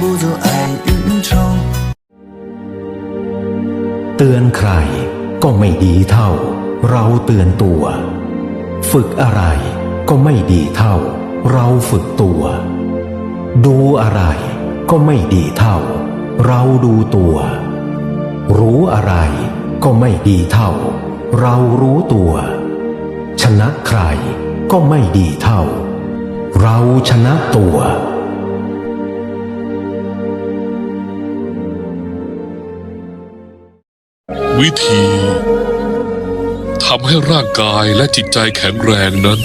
不做爱与愁。เตือนใครก็ไม่ดีเท่า เราเตือนตัว ฝึกอะไรก็ไม่ดีเท่า เราฝึกตัว ดูอะไรก็ไม่ดีเท่า เราดูตัว รู้อะไรก็ไม่ดีเท่า เรารู้ตัว ชนะใครก็ไม่ดีเท่า เราชนะตัว วิธีทำให้ร่างกายและจิตใจแข็งแรงนั้น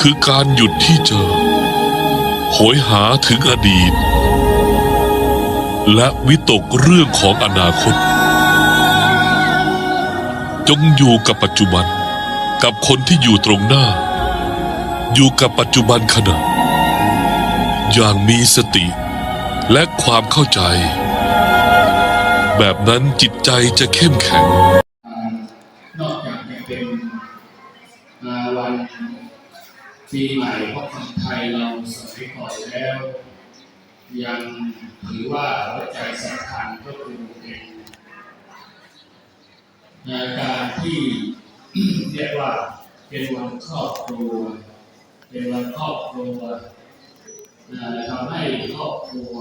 คือการหยุดที่จะโหยหาถึงอดีต และวิตกเรื่องของอนาคต จงอยู่กับปัจจุบันกับคนที่อยู่ตรงหน้า อยู่กับปัจจุบันขณะ อย่างมีสติและความเข้าใจ แบบนั้นจิตใจจะเข้มแข็ง นอกจากจะเป็นวันปีใหม่ของคนไทยเราสมัยก่อนแล้ว ยังถือว่าหัวใจสำคัญก็คือเป็นการที่เรียกว่าเป็นวันครอบครัว เป็นวันครอบครัวอ่าทำให้ครอบครัว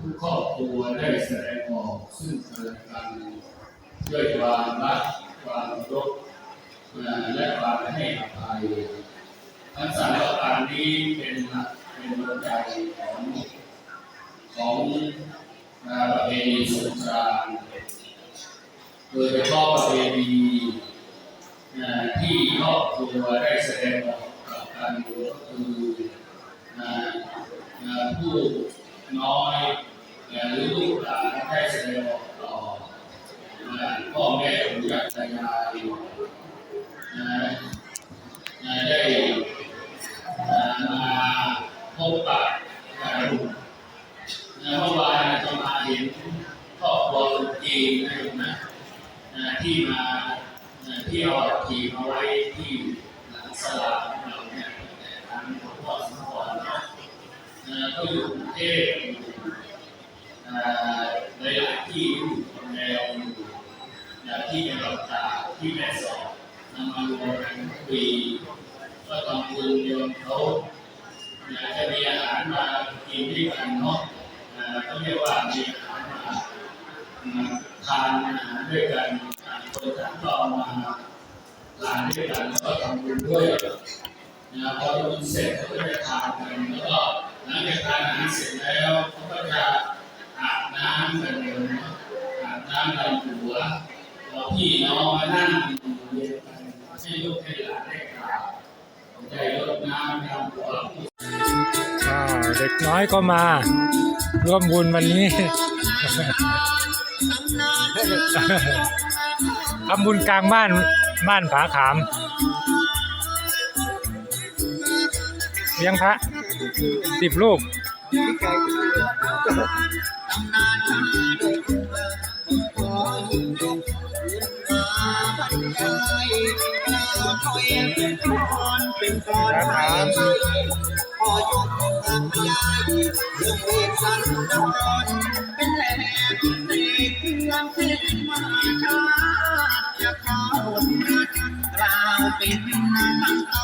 ทุกครอบครัวได้แสดงออกซึ่งกันและกันด้วยความรักความรพเอ่อและความให้อภัยทั้งสามประการนี้เป็นหลักเป็นหัวใจของของประเพณีสงกรานต์โดยเฉพาะประเพณีที่ครอบครัวได้แสดงออกกับการก็คือผู้ น้อยหรือลูกหลานได้แสดงออกต่อพ่อแม่ปู่ย่าตายายนะได้มาพบปะกันนะเมื่อวานจะมาเห็นครอบครัวคนจีนนะโยมนะนะที่มานะที่เอาอัฐิมาไว้ที่หลังสลาของเราเนี่ยแต่ทางหลวงพ่อสมพรเนาะนะ ก็อยู่กรุงเทพอยู่อ่าหลายที่อยู่คนแนวอยู่อย่างที่เป็นกับตาที่แม่สอนนำมารวมกันทุกปีก็ทำบุญโยมเขาอยากจะมีอาหารมากินด้วยกันเนาะอ่าก็เรียกว่ามีอาหารมาทานอาหารด้วยกันคนต่างก็เอามาทานด้วยกันแล้วก็ทำบุญด้วยนะพอทำบุญเสร็จเขาก็จะทานกันแล้วก็ หลังจากทานอาหารเสร็จแล้วเขาก็จะอาบน้ำกันเลยนะอาบน้ำดำหัวเราพี่น้องมานั่งเรียนกันให้ลูกให้หลานได้กราบใจรดน้ำดำหัวเด็กน้อยก็มา ร่วมบุญวันนี้ทำบุญกลางบ้านบ้านผาขามเลี้ยงพระ สิบลูกเป็นนเครื่องเทศมาชาจะเข้ารัดกล่าวเป็นขั้นต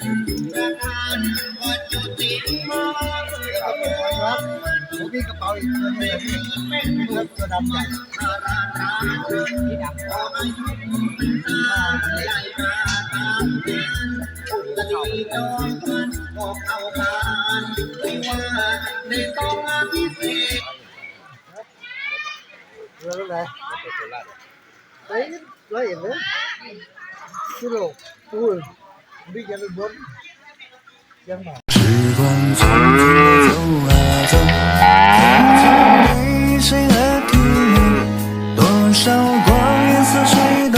พื่อครับผมมีกระเป๋าอีกตัวหนึงเป็นเพื่อตัวดำใหญ่ราราราที่ดำพออายุตาใหญ่มาตามเดินอุตรีจอมกันบอกเอาการไม่ว่าในต้องอภิเษก đấy lấy em đấy cái đồ ui bây giờ mình muốn dân mà 时光匆匆走啊走，从没谁来停留。多少光阴似水。